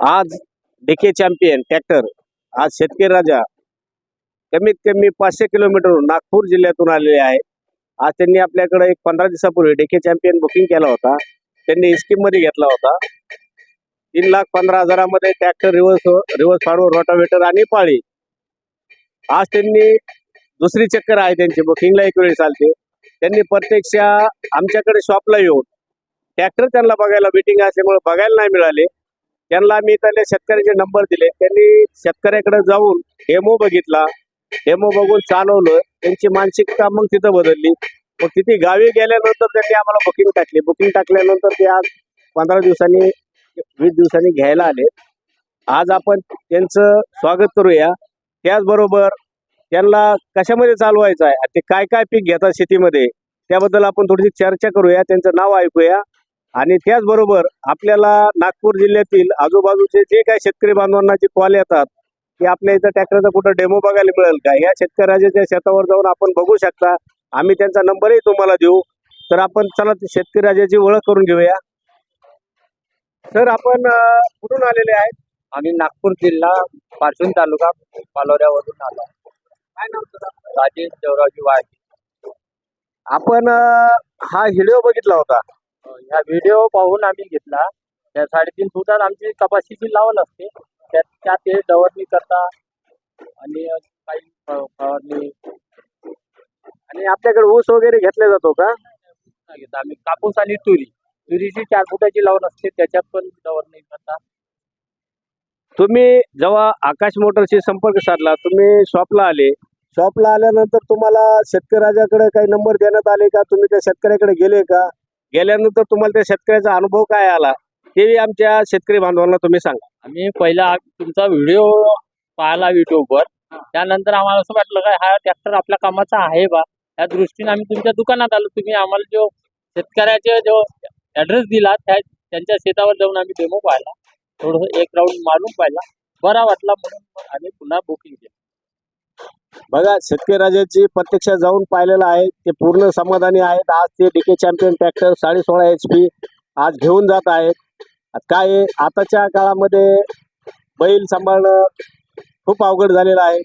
आज DK champion tractor आज शेतकरी राजा. कमीत कमी पाचशे किलोमीटर नागपूर जिल्ह्यातून आलेले आहे. आज त्यांनी आपल्याकडे एक पंधरा दिवसापूर्वी डीके चॅम्पियन बुकिंग केला होता. त्यांनी स्कीममध्ये घेतला होता. तीन लाख पंधरा हजारामध्ये tractor reverse reverse forward rotavator आणि पाळी. आज त्यांनी दुसरी चक्कर आहे त्यांची बुकिंगला एक वेळ चालते. त्यांनी प्रत्यक्ष आमच्याकडे शॉपला येऊन ट्रॅक्टर त्यांना बघायला मिटिंग असल्यामुळे बघायला नाही मिळाले. त्यांना मी त्याला शेतकऱ्याचे नंबर दिले. त्यांनी शेतकऱ्याकडे जाऊन डेमो बघितला. डेमो बघून चालवलं. त्यांची मानसिकता मग तिथं बदलली. मग तिथे गावी गेल्यानंतर त्यांनी आम्हाला बुकिंग टाकली. बुकिंग टाकल्यानंतर ते आज पंधरा दिवसांनी वीस दिवसांनी घ्यायला आले. आज आपण त्यांचं स्वागत करूया. त्याचबरोबर त्यांना कशामध्ये चालवायचं आहे? ते काय काय पीक घेतात शेतीमध्ये? त्याबद्दल आपण थोडीशी चर्चा करूया. त्यांचं नाव ऐकूया. आणि त्याचबरोबर आपल्याला नागपूर जिल्ह्यातील आजूबाजूचे जे काही शेतकरी बांधवांना जे कॉल येतात की आपल्या इथं ट्रॅक्टरचा कुठं डेमो बघायला मिळेल का? या शेतकऱ्याच्या शेतावर जाऊन आपण बघू शकता. आम्ही त्यांचा नंबरही तुम्हाला देऊ. तर आपण चला शेतकरी राजाची ओळख करून घेऊया. सर आपण कुठून आलेले आहेत? आम्ही नागपूर जिल्हा पारसून तालुका पालोऱ्यावरून आलो. काय नाव सर? राजेश देवरावजी वाघ. आपण हा व्हिडिओ बघितला होता. ह्या व्हिडिओ पाहून आम्ही घेतला. त्या साडेतीन फुटात आमची कपाशीची लावण असते त्यात त्यात ते डवरणी करता आणि काही फवारणी. आणि आपल्याकडे ऊस वगैरे घेतला जातो का? नाही आम्ही कापूस आणि तुरी. तुरीची चार फुटाची लावण असते त्याच्यात पण डवरणी करता. तुम्ही जेव्हा आकाश मोटरशी संपर्क साधला तुम्ही शॉपला आले. शॉपला आल्यानंतर तुम्हाला शेतकऱ्याच्याकडे काही नंबर देण्यात आले का? तुम्ही त्या शेतकऱ्याकडे गेले का? गेल्यानंतर तुम्हाला त्या शेतकऱ्याचा अनुभव काय आला? तेही आमच्या शेतकरी बांधवांना तुम्ही सांगा. आम्ही पहिला तुमचा व्हिडिओ पाहिला युट्यूबवर. त्यानंतर आम्हाला असं वाटलं का हा ट्रॅक्टर आपल्या कामाचा आहे बा. त्या दृष्टीने आम्ही तुमच्या दुकानात आलो. तुम्ही आम्हाला जो शेतकऱ्याचे जो ऍड्रेस दिला त्या त्यांच्या शेतावर जाऊन आम्ही डेमो पाहिला. थोडंसं एक राऊंड मारून पाहिला. बरा वाटला म्हणून आम्ही पुन्हा बुकिंग केलं. बघा शेतकरी राजाची प्रत्यक्ष जाऊन पाहिलेलं आहे. ते पूर्ण समाधानी आहेत. आज ते डीके चॅम्पियन ट्रॅक्टर साडे सोळा एच पी आज घेऊन जात आहेत. काय आहे, आताच्या काळामध्ये बैल सांभाळणं खूप अवघड झालेलं आहे.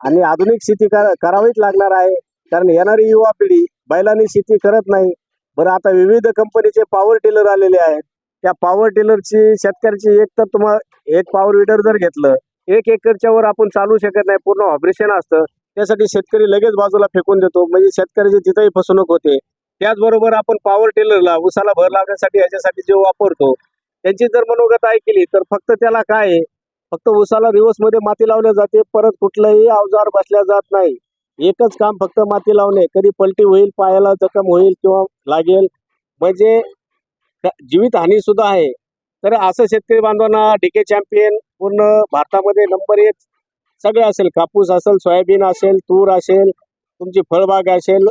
आणि आधुनिक शेती कर करावीच लागणार आहे. कारण येणारी युवा पिढी बैलांनी शेती करत नाही. बरं आता विविध कंपनीचे पॉवर टिलर आलेले आहेत. त्या पॉवर टिलरची शेतकऱ्याची एक तर तुम्हाला एक पॉवर विडर जर घेतलं एक एकरच्या वर आपण चालू शकत नाही पूर्ण ऑपरेशन असतं. त्यासाठी शेतकरी लगेच बाजूला फेकून देतो. म्हणजे शेतकऱ्याची तिथंही फसवणूक होते. त्याचबरोबर आपण पॉवर टेलरला उसाला भर लागण्यासाठी याच्यासाठी जे वापरतो त्यांची जर मनोगत ऐकली तर फक्त त्याला काय आहे? फक्त उसाला रिवर्समध्ये माती लावल्या जाते परत कुठलंही अवजार बसल्या जात नाही. एकच काम फक्त माती लावणे. कधी पलटी होईल पायाला जखम होईल किंवा लागेल. म्हणजे जीवित हानी सुद्धा आहे. तर असं शेतकरी बांधवांना डीके चॅम्पियन पूर्ण भारतामध्ये नंबर एक सगळं असेल. कापूस असेल सोयाबीन असेल तूर असेल तुमची फळबाग असेल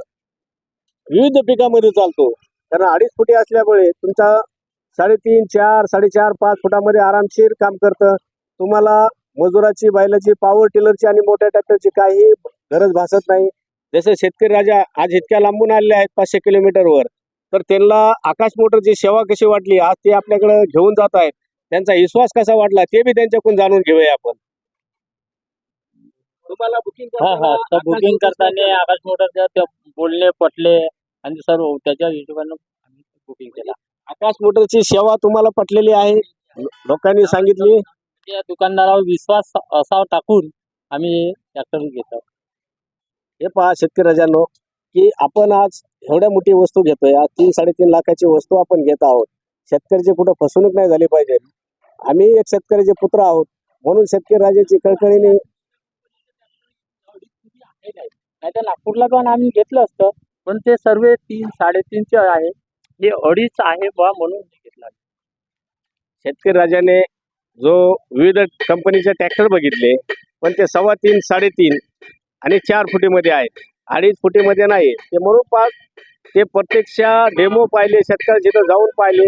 विविध पिकामध्ये चालतो. कारण अडीच फुटी असल्यामुळे तुमचा साडेतीन चार साडेचार पाच फुटामध्ये आरामशीर काम करतं. तुम्हाला मजुराची बैलाची पॉवर टिलरची आणि मोठ्या ट्रॅक्टरची काही गरज भासत नाही. जसं शेतकरी राजा आज इतक्या लांबून आलेले आहेत पाचशे किलोमीटरवर. तर त्यांना आकाश मोटरची सेवा कशी वाटली आज ते आपल्याकडे घेऊन जात आहेत. त्यांचा विश्वास कसा वाटला ते बी त्यांच्याकडून जाणून घेऊया आपण. तुम्हाला बुकिंग हा हा. बुकिंग करताना आकाश मोटरच्या ते बोलले पटले आणि सर्व त्याच्या हिशोबानं आम्ही बुकिंग केला. आकाश मोटरची सेवा तुम्हाला पटलेली आहे? लोकांनी सांगितली? त्या दुकानदारावर विश्वास असा टाकून आम्ही ट्रॅक्टर घेतो हे पहा शेतकरी राजांनो की आपण आज एवढ्या मोठी वस्तू घेतोय. आज तीन साडेतीन लाखाची वस्तू आपण घेत आहोत. शेतकऱ्याची कुठं फसवणूक नाही झाली पाहिजे. आम्ही एक शेतकऱ्याचे पुत्र आहोत. म्हणून शेतकरी राजाची कळकळीने नाही तर नागपूरला पण आम्ही घेतलं असतं. पण ते सर्व तीन साडेतीनचे आहे. हे अडीच आहे बा म्हणून घेतला शेतकरी राजाने जो विविध कंपनीचे ट्रॅक्टर बघितले पण ते सव्वा तीन साडेतीन आणि चार फुटीमध्ये आहेत. अडीच फुटीमध्ये नाही. ते म्हणून पाच ते प्रत्यक्ष डेमो पाहिले शेतकरी जिथं जाऊन पाहिले.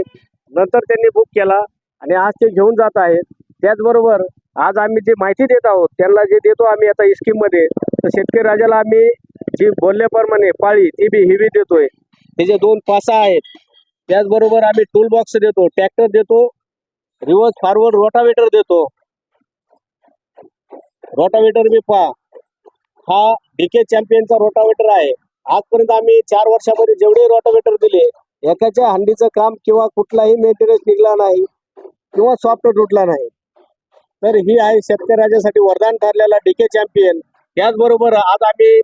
नंतर त्यांनी बुक केला आणि आज ते घेऊन जात आहेत. त्याचबरोबर आज आम्ही जी माहिती देत आहोत त्यांना जे देतो आम्ही आता स्कीममध्ये तर शेतकरी राजाला आम्ही जी बोलल्याप्रमाणे पाळी ती बी हिवी देतोय. त्याचे दोन पासा आहेत त्याचबरोबर आम्ही टूल बॉक्स देतो ट्रॅक्टर देतो रिव्हर्स फॉरवर्ड रोटावेटर देतो. रोटावेटर बी पहा. हा डीके चॅम्पियनचा रोटावेटर आहे. आजपर्यंत आम्ही चार वर्षामध्ये जेवढे रोटावेटर दिले एकाच्या हंडीचं काम किंवा कुठलाही मेंटेनन्स निघला नाही किंवा सॉफ्ट तुटला नाही. तर ही आहे शेतकऱ्याच्यासाठी वरदान ठरलेला डीके चॅम्पियन त्याचबरोबर आज आम्ही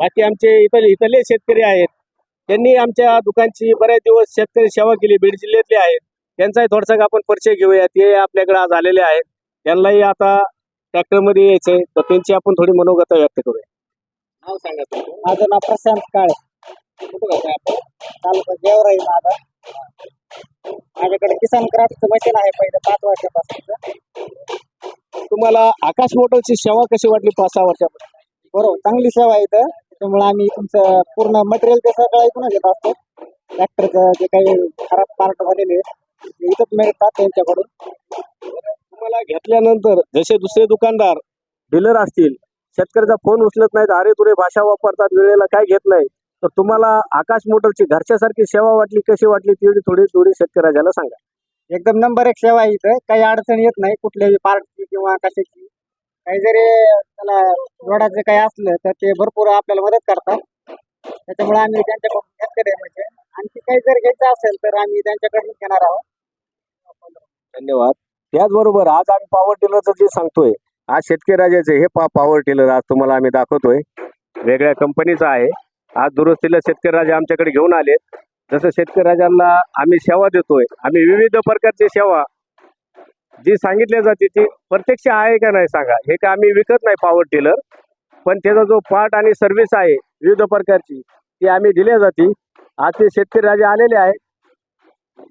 बाकी आमचे इथले इथले शेतकरी आहेत. त्यांनी आमच्या दुकानची बऱ्याच दिवस शेतकरी सेवा केली बीड जिल्ह्यातले आहेत. त्यांचाही थोडासा आपण परिचय घेऊया ते आपल्याकडे आज आलेले आहेत. त्यांनाही आता ट्रॅक्टरमध्ये यायचंय तर त्यांची आपण थोडी मनोगत व्यक्त करूया. नाव सांगा तुमचं. माझं नाव प्रशांत काळे. कुठं राहताय आपण? तालुका गेवराई माझा माझ्याकडे किसान क्राफ्टचं मशीन आहे पहिलं पाच वर्षापासून तुम्हाला आकाश मोटरची सेवा कशी वाटली पाच सहा वर्षापासून? बरोबर चांगली सेवा आहे इथं. त्यामुळे आम्ही तुमचं पूर्ण मटेरियल ते सगळं ऐकून घेत असतो. ट्रॅक्टरचं जे काही खराब पार्ट झालेले आहेत, ते इथंच मिळतात त्यांच्याकडून. तुम्हाला घेतल्यानंतर जसे दुसरे दुकानदार डीलर असतील शेतकऱ्याचा फोन उचलत नाहीत अरे तुरे भाषा वापरतात वेळेला काय घेत नाही तर तुम्हाला आकाश मोटरची घरच्यासारखी सेवा वाटली कशी वाटली तेवढी थोडी थोडी शेतकऱ्याला सांगा. एकदम नंबर एक सेवा आहे इथं. काही अडचण येत नाही कुठल्याही पार्टची किंवा कशाची. काही जरी त्याला जोडायचं काही असलं तर ते भरपूर आपल्याला मदत करतात. त्याच्यामुळे आम्ही त्यांच्याकडून घेतलेलं आहे म्हणजे. आणखी काही जर घ्यायचं असेल तर आम्ही त्यांच्याकडून घेणार आहोत. धन्यवाद. त्याचबरोबर आज आम्ही पॉवर टिलरचं जे सांगतोय आज शेतकरी राजाचे हे पा पॉवर टिलर आज तुम्हाला आम्ही दाखवतोय. वेगळ्या कंपनीचा आहे. आज दुरुस्तीला शेतकरी राजा आमच्याकडे घेऊन आले जसं शेतकरी राजांना आम्ही सेवा देतोय आम्ही विविध प्रकारची सेवा. जी सांगितली जाते ती प्रत्यक्ष आहे का नाही सांगा. हे का आम्ही विकत नाही पॉवर टिलर पण त्याचा जो पार्ट आणि सर्व्हिस आहे विविध प्रकारची ती आम्ही दिल्या जाते. आज ते शेतकरी राजे आलेले आहेत.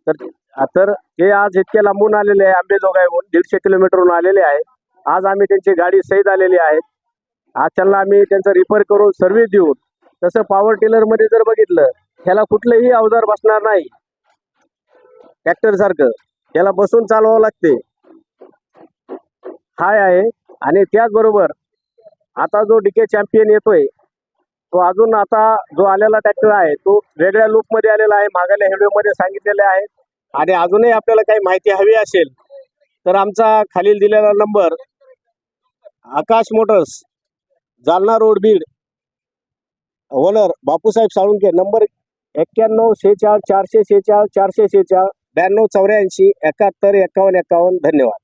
तर तर हे आज इतके लांबून आलेले आहे आंबेजोगाईहून दीडशे किलोमीटरहून आलेले आहे. आज आम्ही त्यांची गाडी सहित आलेली आहे. आज त्यांना आम्ही त्यांचं रिपेअर करून सर्व्हिस देऊन तसं पॉवर टिलरमध्ये जर बघितलं ह्याला कुठलंही अवजार बसणार नाही. ट्रॅक्टरसारखं सारखं. बसून चालवावं लागते. हाय आहे. आणि त्याचबरोबर आता जो डीके चॅम्पियन येतोय तो अजून आता जो आलेला ट्रॅक्टर आहे तो वेगळ्या लुकमध्ये आलेला आहे मागाल्या हेडवेमध्ये मध्ये सांगितलेले आहे. आणि अजूनही आपल्याला काही माहिती हवी असेल तर आमचा खालील दिलेला number Akash motors Jalna road Beed owner Bapusaheb Salunke number एक्क्याण्णव शेचाळ चारशे शेचाळ चारशे शेचाळ ब्याण्णव चौऱ्याऐंशी एकाहत्तर एकावन्न एकावन्न धन्यवाद.